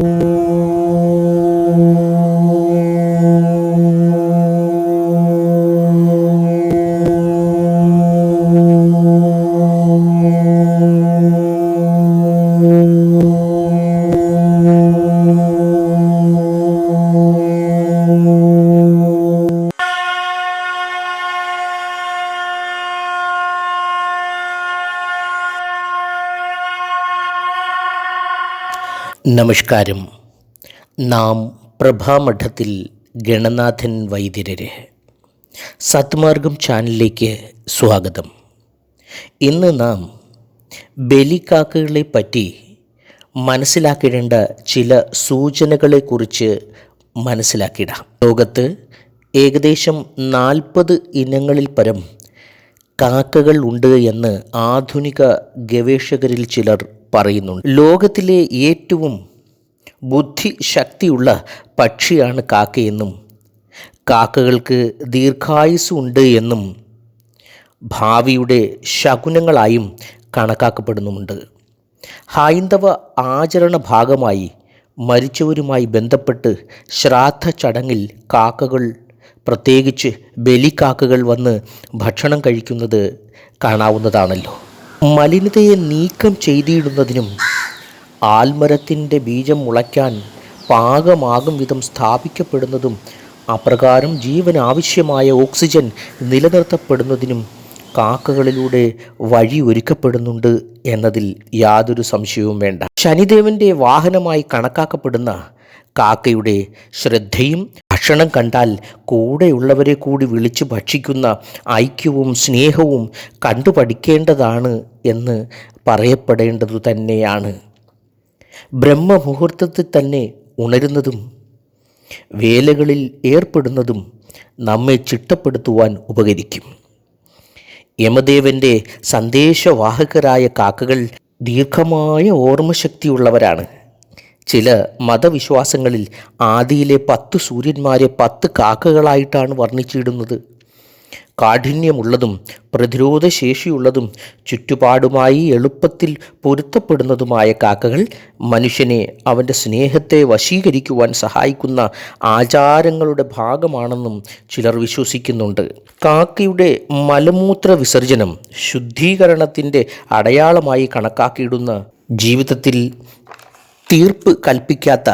Música നമസ്കാരം. നാം പ്രഭാമഠത്തിൽ ഗണനാഥൻ വൈദ്യരെ സത്മാർഗം ചാനലിലേക്ക് സ്വാഗതം. ഇന്ന് നാം ബലിക്കാക്കകളെ പറ്റി മനസ്സിലാക്കിടേണ്ട ചില സൂചനകളെക്കുറിച്ച് മനസ്സിലാക്കിയിടാം. ലോകത്ത് ഏകദേശം നാൽപ്പത് ഇനങ്ങളിൽ പരം കാക്കകൾ ഉണ്ട് എന്ന് ആധുനിക ഗവേഷകരിൽ ചിലർ പറയുന്നുണ്ട്. ലോകത്തിലെ ഏറ്റവും ബുദ്ധിശക്തിയുള്ള പക്ഷിയാണ് കാക്കയെന്നും കാക്കകൾക്ക് ദീർഘായുസ് ഉണ്ട് എന്നും ഭാവിയുടെ ശകുനങ്ങളായും കണക്കാക്കപ്പെടുന്നുമുണ്ട്. ഹൈന്ദവ ആചരണ ഭാഗമായി മരിച്ചവരുമായി ബന്ധപ്പെട്ട് ശ്രാദ്ധ ചടങ്ങിൽ കാക്കകൾ പ്രത്യേകിച്ച് ബലിക്കാക്കകൾ വന്ന് ഭക്ഷണം കഴിക്കുന്നത് കാണാവുന്നതാണല്ലോ. മലിനതയെ നീക്കം ചെയ്തിടുന്നതിനും ആൽമരത്തിന്റെ ബീജം മുളയ്ക്കാൻ പാകമാകും വിധം സ്ഥാപിക്കപ്പെടുന്നതും അപ്രകാരം ജീവൻ ആവശ്യമായ ഓക്സിജൻ നിലനിർത്തപ്പെടുന്നതിനും കാക്കകളിലൂടെ വഴി ഒരുക്കപ്പെടുന്നുണ്ട് എന്നതിൽ യാതൊരു സംശയവും വേണ്ട. ശനിദേവന്റെ വാഹനമായി കണക്കാക്കപ്പെടുന്ന കാക്കയുടെ ശ്രദ്ധയും ഭക്ഷണം കണ്ടാൽ കൂടെയുള്ളവരെ കൂടി വിളിച്ചു ഭക്ഷിക്കുന്ന ഐക്യവും സ്നേഹവും കണ്ടുപഠിക്കേണ്ടതാണ് എന്ന് പറയപ്പെടേണ്ടതു തന്നെയാണ്. ബ്രഹ്മമുഹൂർത്തത്തിൽ തന്നെ ഉണരുന്നതും വേലകളിൽ ഏർപ്പെടുന്നതും നമ്മെ ചിട്ടപ്പെടുത്തുവാൻ ഉപകരിക്കും. യമദേവന്റെ സന്ദേശവാഹകരായ കാക്കകൾ ദീർഘമായ ഓർമ്മശക്തിയുള്ളവരാണ്. ചില മതവിശ്വാസങ്ങളിൽ ആദിയിലെ പത്ത് സൂര്യന്മാരെ പത്ത് കാക്കകളായിട്ടാണ് വർണിച്ചിടുന്നത്. കാഠിന്യമുള്ളതും പ്രതിരോധശേഷിയുള്ളതും ചുറ്റുപാടുമായി എളുപ്പത്തിൽ പൊരുത്തപ്പെടുന്നതുമായ കാക്കകൾ മനുഷ്യനെ അവന്റെ സ്നേഹത്തെ വശീകരിക്കുവാൻ സഹായിക്കുന്ന ആചാരങ്ങളുടെ ഭാഗമാണെന്നും ചിലർ വിശ്വസിക്കുന്നുണ്ട്. കാക്കയുടെ മലമൂത്ര വിസർജനം ശുദ്ധീകരണത്തിന്റെ അടയാളമായി കണക്കാക്കിയിടുന്ന ജീവിതത്തിൽ തീർപ്പ് കൽപ്പിക്കാത്ത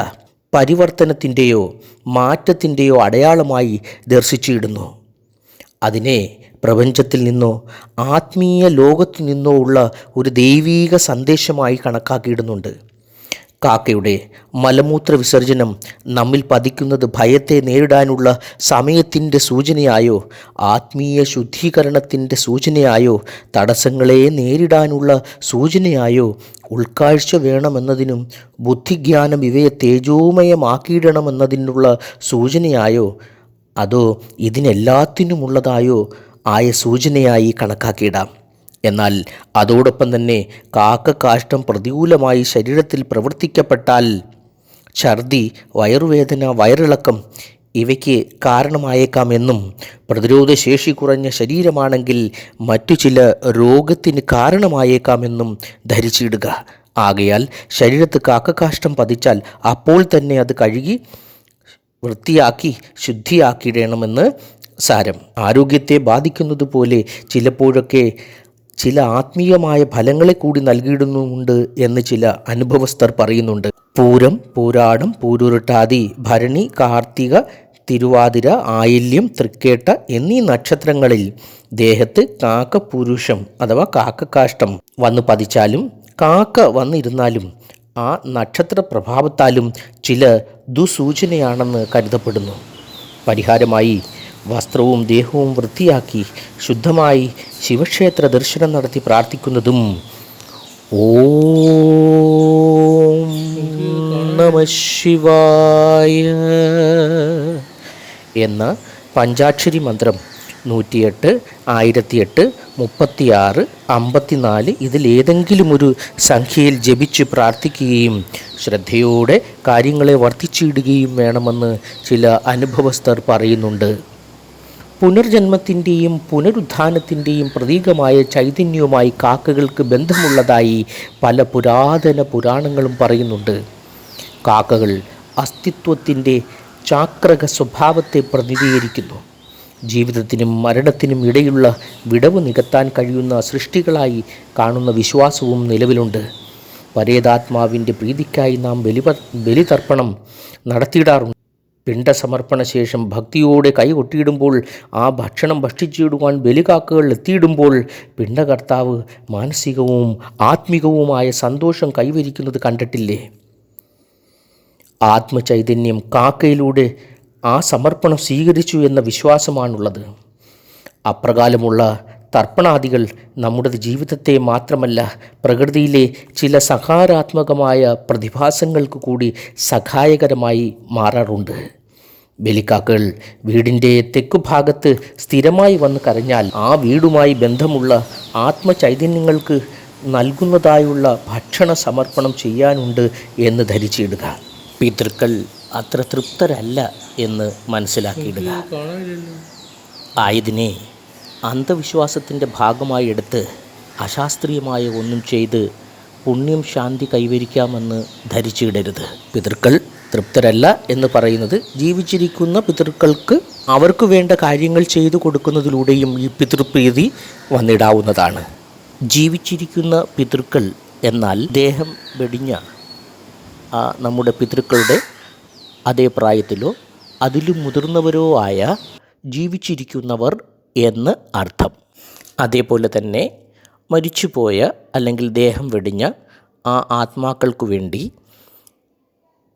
പരിവർത്തനത്തിന്റെയോ മാറ്റത്തിന്റെയോ അടയാളമായി ദർശിച്ചിടുന്നു. അതിനെ പ്രപഞ്ചത്തിൽ നിന്നോ ആത്മീയ ലോകത്തു നിന്നോ ഉള്ള ഒരു ദൈവീക സന്ദേശമായി കണക്കാക്കിയിടുന്നുണ്ട്. കാക്കയുടെ മലമൂത്ര വിസർജനം നമ്മിൽ പതിക്കുന്നത് ഭയത്തെ നേരിടാനുള്ള സമയത്തിന്റെ സൂചനയായോ? ആത്മീയ ശുദ്ധീകരണത്തിന്റെ സൂചനയായോ? തടസ്സങ്ങളെ നേരിടാനുള്ള സൂചനയായോ? ഉൾക്കാഴ്ച വേണമെന്നതിനും ബുദ്ധിജ്ഞാനം ഇവയെ തേജോമയമാക്കിയിടണമെന്നതിനുള്ള സൂചനയായോ? അതോ ഇതിനെല്ലാത്തിനുമുള്ളതായോ? ആയ സൂചനയായി കണക്കാക്കിയിടാം. എന്നാൽ അതോടൊപ്പം തന്നെ കാക്ക കാഷ്ടം പ്രതികൂലമായി ശരീരത്തിൽ പ്രവർത്തിക്കപ്പെട്ടാൽ ഛർദി വയറുവേദന വയറിളക്കം ഇവയ്ക്ക് കാരണമായേക്കാമെന്നും പ്രതിരോധശേഷി കുറഞ്ഞ ശരീരമാണെങ്കിൽ മറ്റു ചില രോഗത്തിന് കാരണമായേക്കാമെന്നും ധരിച്ചിടുക. ആകയാൽ ശരീരത്ത് കാക്കകാഷ്ടം പതിച്ചാൽ അപ്പോൾ തന്നെ അത് കഴുകി വൃത്തിയാക്കി ശുദ്ധിയാക്കിയിടണമെന്ന് സാരം. ആരോഗ്യത്തെ ബാധിക്കുന്നത് പോലെ ചിലപ്പോഴൊക്കെ ചില ആത്മീയമായ ഫലങ്ങളെ കൂടി നൽകിയിടുന്നുമുണ്ട് എന്ന് ചില അനുഭവസ്ഥർ പറയുന്നുണ്ട്. പൂരം പൂരാടം പൂരുരുട്ടാതി ഭരണി കാർത്തിക തിരുവാതിര ആയില്യം തൃക്കേട്ട എന്നീ നക്ഷത്രങ്ങളിൽ ദേഹത്ത് കാക്ക പുരുഷം അഥവാ കാക്കക്കാഷ്ടം വന്നു പതിച്ചാലും കാക്ക വന്നിരുന്നാലും ആ നക്ഷത്ര പ്രഭാവത്താലും ചില ദുസൂചനയാണെന്ന് കരുതപ്പെടുന്നു. പരിഹാരമായി വസ്ത്രവും ദേഹവും വൃത്തിയാക്കി ശുദ്ധമായി ശിവക്ഷേത്ര ദർശനം നടത്തി പ്രാർത്ഥിക്കുന്നതും ഓം നമ ശിവായ എന്ന പഞ്ചാക്ഷരി മന്ത്രം നൂറ്റിയെട്ട് ആയിരത്തിയെട്ട് മുപ്പത്തിയാറ് അമ്പത്തിനാല് ഇതിലേതെങ്കിലും ഒരു സംഖ്യയിൽ ജപിച്ച് പ്രാർത്ഥിക്കുകയും ശ്രദ്ധയോടെ കാര്യങ്ങളെ വർദ്ധിച്ചിടുകയും വേണമെന്ന് ചില അനുഭവസ്ഥർ പറയുന്നുണ്ട്. പുനർജന്മത്തിന്റെയും പുനരുത്ഥാനത്തിന്റെയും പ്രതീകമായ ചൈതന്യവുമായി കാക്കകൾക്ക് ബന്ധമുള്ളതായി പല പുരാതന പുരാണങ്ങളും പറയുന്നുണ്ട്. കാക്കകൾ അസ്തിത്വത്തിന്റെ ചാക്രക സ്വഭാവത്തെ പ്രതിനിധീകരിക്കുന്നു. ജീവിതത്തിനും മരണത്തിനും ഇടയിലുള്ള വിടവ് നികത്താൻ കഴിയുന്ന സൃഷ്ടികളായി കാണുന്ന വിശ്വാസവും നിലവിലുണ്ട്. പരേതാത്മാവിന്റെ പ്രീതിക്കായി നാം ബലി ബലിതർപ്പണം നടത്തിയിടാറുണ്ട്. പിണ്ടസമർപ്പണ ശേഷം ഭക്തിയോടെ കൈകൊട്ടിയിടുമ്പോൾ ആ ഭക്ഷണം ഭക്ഷിച്ചിടുവാൻ ബലികാക്കുകൾ എത്തിയിടുമ്പോൾ പിണ്ടകർത്താവ് മാനസികവും ആത്മികവുമായ സന്തോഷം കൈവരിക്കുന്നത് കണ്ടിട്ടില്ലേ? ആത്മചൈതന്യം കാക്കയിലൂടെ ആ സമർപ്പണം സ്വീകരിച്ചു എന്ന വിശ്വാസമാണുള്ളത്. അപ്രകാലമുള്ള തർപ്പണാദികൾ നമ്മുടെ ജീവിതത്തെ മാത്രമല്ല പ്രകൃതിയിലെ ചില സഹാരാത്മകമായ പ്രതിഭാസങ്ങൾക്ക് കൂടി സഹായകരമായി മാറാറുണ്ട്. ബലിക്കാക്കൾ വീടിന്റെ തെക്കുഭാഗത്ത് സ്ഥിരമായി വന്ന് കരഞ്ഞാൽ ആ വീടുമായി ബന്ധമുള്ള ആത്മചൈതന്യങ്ങൾക്ക് നൽകുന്നതായുള്ള ഭക്ഷണ സമർപ്പണം ചെയ്യാനുണ്ട് എന്ന് ധരിച്ചിടുക. പിതൃക്കൾ അത്ര തൃപ്തരല്ല എന്ന് മനസ്സിലാക്കിയിടുക. ആയതിനെ അന്ധവിശ്വാസത്തിന്റെ ഭാഗമായി എടുത്ത് അശാസ്ത്രീയമായ ഒന്നും ചെയ്ത് പുണ്യം ശാന്തി കൈവരിക്കാമെന്ന് ധരിച്ചിടരുത്. പിതൃക്കൾ തൃപ്തരല്ല എന്ന് പറയുന്നത് ജീവിച്ചിരിക്കുന്ന പിതൃക്കൾക്ക് അവർക്ക് വേണ്ട കാര്യങ്ങൾ ചെയ്തു കൊടുക്കുന്നതിലൂടെയും ഈ പിതൃപ്രീതി വന്നിടാവുന്നതാണ്. ജീവിച്ചിരിക്കുന്ന പിതൃക്കൾ എന്നാൽ ദേഹം വെടിഞ്ഞ ആ നമ്മുടെ പിതൃക്കളുടെ അതേ പ്രായത്തിലോ അതിലും മുതിർന്നവരോ ആയ ജീവിച്ചിരിക്കുന്നവർ എന്ന് അർത്ഥം. അതേപോലെ തന്നെ മരിച്ചുപോയ അല്ലെങ്കിൽ ദേഹം വെടിഞ്ഞ ആ ആത്മാക്കൾക്കു വേണ്ടി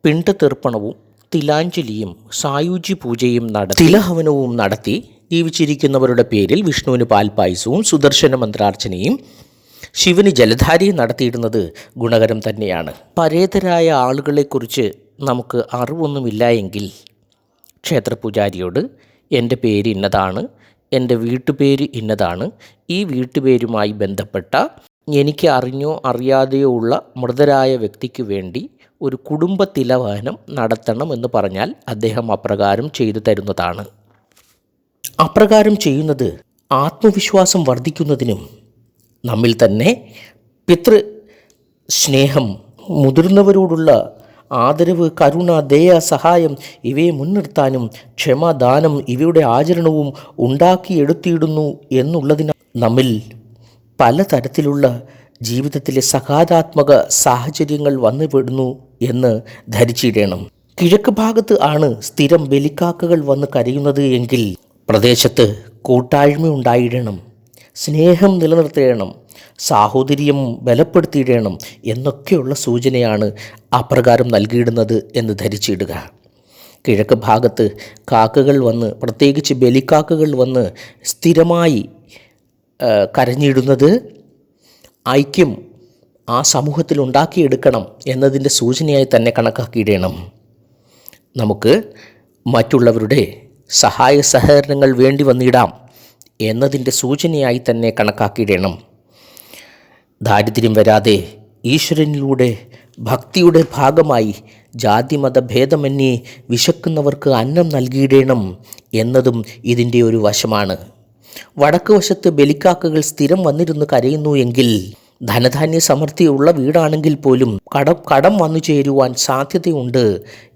പിണ്ടതീർപ്പണവും തിലാഞ്ജലിയും സായുജി പൂജയും നടത്തി തിലഹവനവും നടത്തി ജീവിച്ചിരിക്കുന്നവരുടെ പേരിൽ വിഷ്ണുവിന് പാൽപായസവും സുദർശന മന്ത്രാർച്ചനയും ശിവന് ജലധാരയും നടത്തിയിടുന്നത് ഗുണകരം തന്നെയാണ്. പരേതരായ ആളുകളെക്കുറിച്ച് നമുക്ക് അറിവൊന്നുമില്ല എങ്കിൽ ക്ഷേത്രപൂജാരിയോട് എന്റെ പേര് ഇന്നതാണ് എന്റെ വീട്ടുപേര് ഇന്നതാണ് ഈ വീട്ടുപേരുമായി ബന്ധപ്പെട്ട എനിക്ക് അറിഞ്ഞോ അറിയാതെയോ ഉള്ള മൃതരായ വ്യക്തിക്ക് വേണ്ടി ഒരു കുടുംബ തിലവാനം നടത്തണം എന്ന് പറഞ്ഞാൽ അദ്ദേഹം അപ്രകാരം ചെയ്തു തരുന്നതാണ്. അപ്രകാരം ചെയ്യുന്നത് ആത്മവിശ്വാസം വർദ്ധിക്കുന്നതിനും നമ്മിൽ തന്നെ പിതൃ സ്നേഹം മുതിർന്നവരോടുള്ള ആദരവ് കരുണ ദയ സഹായം ഇവയെ മുൻനിർത്താനും ക്ഷമാദാനം ഇവയുടെ ആചരണവും ഉണ്ടാക്കിയെടുത്തിയിടുന്നു എന്നുള്ളതിന് നമ്മിൽ പലതരത്തിലുള്ള ജീവിതത്തിലെ സകാരാത്മക സാഹചര്യങ്ങൾ വന്നുപെടുന്നു എന്ന് ധരിച്ചിടണം. കിഴക്ക് ഭാഗത്ത് ആണ് സ്ഥിരം ബലിക്കാക്കകൾ വന്ന് കരയുന്നത് എങ്കിൽ പ്രദേശത്ത് കൂട്ടായ്മ ഉണ്ടായിടണം. സ്നേഹം നിലനിർത്തിയിടണം സാഹോദര്യം ബലപ്പെടുത്തിയിടണം എന്നൊക്കെയുള്ള സൂചനയാണ് അപ്രകാരം നൽകിയിടുന്നത് എന്ന് ധരിച്ചിടുക. കിഴക്ക് ഭാഗത്ത് കാക്കകൾ വന്ന് പ്രത്യേകിച്ച് ബലിക്കാക്കകൾ വന്ന് സ്ഥിരമായി കരഞ്ഞിടുന്നത് ഐക്യം ആ സമൂഹത്തിൽ ഉണ്ടാക്കിയെടുക്കണം എന്നതിന്റെ സൂചനയായി തന്നെ കണക്കാക്കിയിടണം. നമുക്ക് മറ്റുള്ളവരുടെ സഹായ സഹകരണങ്ങൾ വേണ്ടി വന്നിടാം എന്നതിന്റെ സൂചനയായി തന്നെ കണക്കാക്കിയിടണം. ദാരിദ്ര്യം വരാതെ ഈശ്വരനിലൂടെ ഭക്തിയുടെ ഭാഗമായി ജാതിമത ഭേദമന്യേ വിശക്കുന്നവർക്ക് അന്നം നൽകിയിടണം എന്നതും ഇതിന്റെ ഒരു വശമാണ്. വടക്ക് വശത്ത് ബലിക്കാക്കകൾ സ്ഥിരം വന്നിരുന്ന് കരയുന്നു എങ്കിൽ ധനധാന്യ സമൃദ്ധിയുള്ള വീടാണെങ്കിൽ പോലും കടം കടം വന്നു ചേരുവാൻ സാധ്യതയുണ്ട്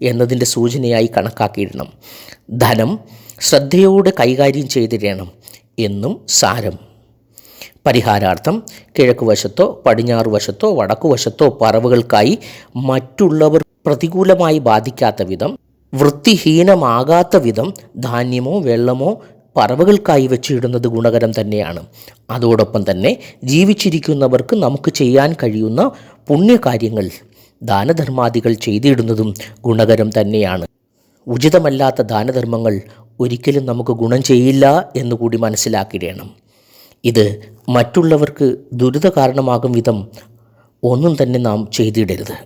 എന്നതിന്റെ സൂചനയായി കണക്കാക്കിയിടണം. ധനം ശ്രദ്ധയോടെ കൈകാര്യം ചെയ്തിടണം എന്നും സാരം. പരിഹാരാർത്ഥം കിഴക്ക് വശത്തോ പടിഞ്ഞാറ് വശത്തോ വടക്കു വശത്തോ പറവുകൾക്കായി മറ്റുള്ളവർ പ്രതികൂലമായി ബാധിക്കാത്ത വിധം വൃത്തിഹീനമാകാത്ത വിധം ധാന്യമോ വെള്ളമോ പറവകൾക്കായി വെച്ചിടുന്നത് ഗുണകരം തന്നെയാണ്. അതോടൊപ്പം തന്നെ ജീവിച്ചിരിക്കുന്നവർക്ക് നമുക്ക് ചെയ്യാൻ കഴിയുന്ന പുണ്യകാര്യങ്ങൾ ദാനധർമാദികൾ ചെയ്തിടുന്നതും ഗുണകരം തന്നെയാണ്. ഉചിതമല്ലാത്ത ദാനധർമ്മങ്ങൾ ഒരിക്കലും നമുക്ക് ഗുണം ചെയ്യില്ല എന്നുകൂടി മനസ്സിലാക്കിയിടണം ഇത് മറ്റുള്ളവർക്ക് ദുരിത കാരണമാകും വിധം ഒന്നും തന്നെ നാം ചെയ്തിടരുത്.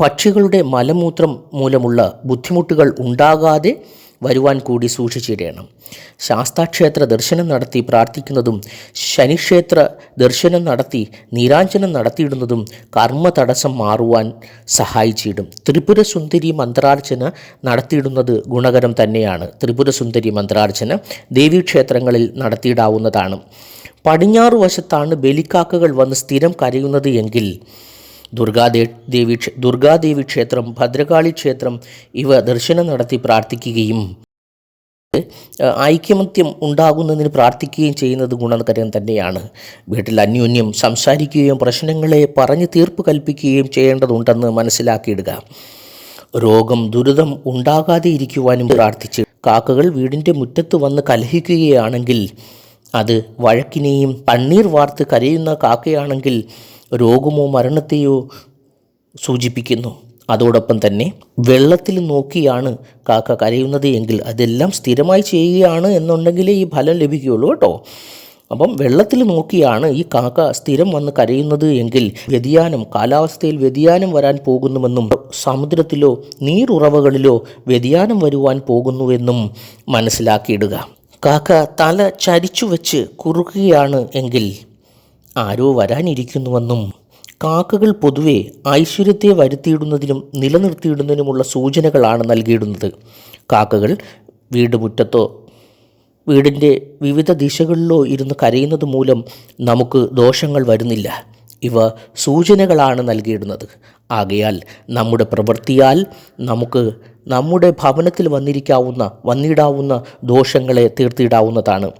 പക്ഷികളുടെ മലമൂത്രം മൂലമുള്ള ബുദ്ധിമുട്ടുകൾ ഉണ്ടാകാതെ വരുവാൻ കൂടി സൂക്ഷിച്ചിടണം. ശാസ്താക്ഷേത്ര ദർശനം നടത്തി പ്രാർത്ഥിക്കുന്നതും ശനിക്ഷേത്ര ദർശനം നടത്തി നീരാഞ്ജനം നടത്തിയിടുന്നതും കർമ്മ തടസ്സം മാറുവാൻ സഹായിച്ചിടും. ത്രിപുര സുന്ദരി മന്ത്രാർച്ചന നടത്തിയിടുന്നത് ഗുണകരം തന്നെയാണ്. ത്രിപുര സുന്ദരി മന്ത്രാർച്ചന ദേവീക്ഷേത്രങ്ങളിൽ നടത്തിയിടാവുന്നതാണ്. പടിഞ്ഞാറു വശത്താണ് ബലിക്കാക്കകൾ വന്ന് സ്ഥിരം കരയുന്നത് എങ്കിൽ ദുർഗാദേ ദേവി ദുർഗാദേവി ക്ഷേത്രം ഭദ്രകാളി ക്ഷേത്രം ഇവ ദർശനം നടത്തി പ്രാർത്ഥിക്കുകയും ഐക്യമത്യം ഉണ്ടാകുന്നതിന് പ്രാർത്ഥിക്കുകയും ചെയ്യുന്നത് ഗുണകരം തന്നെയാണ്. വീട്ടിൽ അന്യോന്യം സംസാരിക്കുകയും പ്രശ്നങ്ങളെ പറഞ്ഞ് തീർപ്പ് കൽപ്പിക്കുകയും ചെയ്യേണ്ടതുണ്ടെന്ന് മനസ്സിലാക്കിയിടുക. രോഗം ദുരിതം ഉണ്ടാകാതെ ഇരിക്കുവാനും പ്രാർത്ഥിച്ച് കാക്കകൾ വീടിന്റെ മുറ്റത്ത് വന്ന് കലഹിക്കുകയാണെങ്കിൽ അത് വഴക്കിനെയും കണ്ണീർ വാർത്ത് കരയുന്ന കാക്കയാണെങ്കിൽ രോഗമോ മരണത്തെയോ സൂചിപ്പിക്കുന്നു. അതോടൊപ്പം തന്നെ വെള്ളത്തിൽ നോക്കിയാണ് കാക്ക കരയുന്നത് എങ്കിൽ അതെല്ലാം സ്ഥിരമായി ചെയ്യുകയാണ് എന്നുണ്ടെങ്കിലേ ഈ ഫലം ലഭിക്കുകയുള്ളൂ കേട്ടോ. അപ്പം വെള്ളത്തിൽ നോക്കിയാണ് ഈ കാക്ക സ്ഥിരം വന്ന് കരയുന്നത് എങ്കിൽ വ്യതിയാനം കാലാവസ്ഥയിൽ വ്യതിയാനം വരാൻ പോകുന്നുവെന്നും സമുദ്രത്തിലോ നീരുറവകളിലോ വ്യതിയാനം വരുവാൻ പോകുന്നുവെന്നും മനസ്സിലാക്കിയിടുക. കാക്ക തല ചരിച്ചു വെച്ച് കുറുക്കുകയാണ് എങ്കിൽ ആരോ വരാനിരിക്കുന്നുവെന്നും കാക്കകൾ പൊതുവെ ഐശ്വര്യത്തെ വരുത്തിയിടുന്നതിനും നിലനിർത്തിയിടുന്നതിനുമുള്ള സൂചനകളാണ് നൽകിയിടുന്നത്. കാക്കകൾ വീട് മുറ്റത്തോ വീടിന്റെ വിവിധ ദിശകളിലോ ഇരുന്ന് കരയുന്നത് മൂലം നമുക്ക് ദോഷങ്ങൾ വരുന്നില്ല. ഇവ സൂചനകളാണ് നൽകിയിടുന്നത്. ആകയാൽ നമ്മുടെ പ്രവൃത്തിയാൽ നമുക്ക് നമ്മുടെ ഭവനത്തിൽ വന്നിരിക്കാവുന്ന വന്നിടാവുന്ന ദോഷങ്ങളെ തീർത്തിടാവുന്നതാണ്.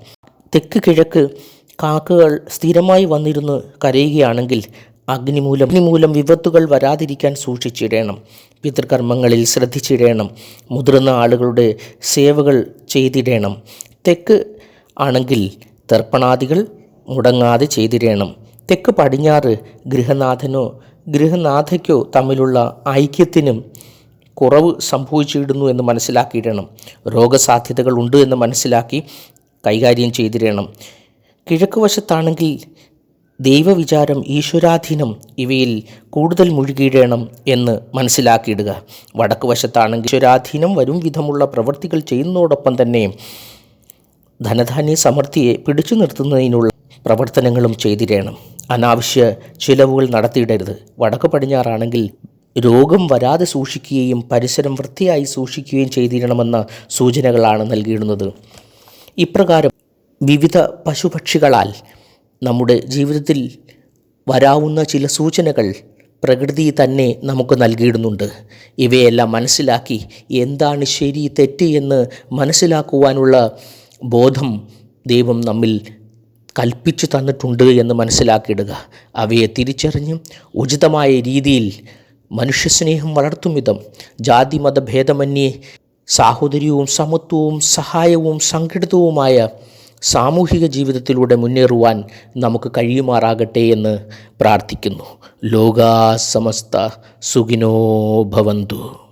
തെക്ക് കിഴക്ക് കാക്കകൾ സ്ഥിരമായി വന്നിരുന്ന് കരയുകയാണെങ്കിൽ അഗ്നിമൂലം അഗ്നിമൂലം വിപത്തുകൾ വരാതിരിക്കാൻ സൂക്ഷിച്ചിടേണം. പിതൃകർമ്മങ്ങളിൽ ശ്രദ്ധിച്ചിടേണം. മുതിർന്ന ആളുകളുടെ സേവകൾ ചെയ്തിടേണം. തെക്ക് ആണെങ്കിൽ തർപ്പണാദികൾ മുടങ്ങാതെ ചെയ്തിടേണം. തെക്ക് പടിഞ്ഞാറ് ഗൃഹനാഥനോ ഗൃഹനാഥയ്ക്കോ തമ്മിലുള്ള ഐക്യത്തിനും കുറവ് സംഭവിച്ചിടുന്നു എന്ന് മനസ്സിലാക്കിയിടണം. രോഗസാധ്യതകൾ ഉണ്ട് എന്ന് മനസ്സിലാക്കി കൈകാര്യം ചെയ്തിടണം. കിഴക്ക് വശത്താണെങ്കിൽ ദൈവവിചാരം ഈശ്വരാധീനം ഇവയിൽ കൂടുതൽ മുഴുകിയിടണം എന്ന് മനസ്സിലാക്കിയിടുക. വടക്ക് വശത്താണെങ്കിൽ ഈശ്വരാധീനം വരും വിധമുള്ള പ്രവൃത്തികൾ ചെയ്യുന്നതോടൊപ്പം തന്നെ ധനധാന്യ സമൃദ്ധിയെ പിടിച്ചു നിർത്തുന്നതിനുള്ള പ്രവർത്തനങ്ങളും ചെയ്തിടണം. അനാവശ്യ ചിലവുകൾ നടത്തിയിടരുത്. വടക്ക് പടിഞ്ഞാറാണെങ്കിൽ രോഗം വരാതെ സൂക്ഷിക്കുകയും പരിസരം വൃത്തിയായി സൂക്ഷിക്കുകയും ചെയ്തിരണമെന്ന സൂചനകളാണ് നൽകിയിടുന്നത്. ഇപ്രകാരം വിവിധ പശുപക്ഷികളാൽ നമ്മുടെ ജീവിതത്തിൽ വരാവുന്ന ചില സൂചനകൾ പ്രകൃതി തന്നെ നമുക്ക് നൽകിയിടുന്നുണ്ട്. ഇവയെല്ലാം മനസ്സിലാക്കി എന്താണ് ശരി തെറ്റ് എന്ന് മനസ്സിലാക്കുവാനുള്ള ബോധം ദൈവം നമ്മിൽ കൽപ്പിച്ചു തന്നിട്ടുണ്ട് എന്ന് മനസ്സിലാക്കിയിടുക. അവയെ തിരിച്ചറിഞ്ഞ് ഉചിതമായ രീതിയിൽ മനുഷ്യസ്നേഹം വളർത്തും വിധം ജാതി മതഭേദമന്യേ സാഹോദര്യവും സമത്വവും സഹായവും സംഘടിതവുമായ സാമൂഹിക ജീവിതത്തിലൂടെ മുന്നേറുവാൻ നമുക്ക് കഴിയുമാറാകട്ടെ എന്ന് പ്രാർത്ഥിക്കുന്നു. ലോകാ സമസ്ത സുഖിനോ ഭവന്തു.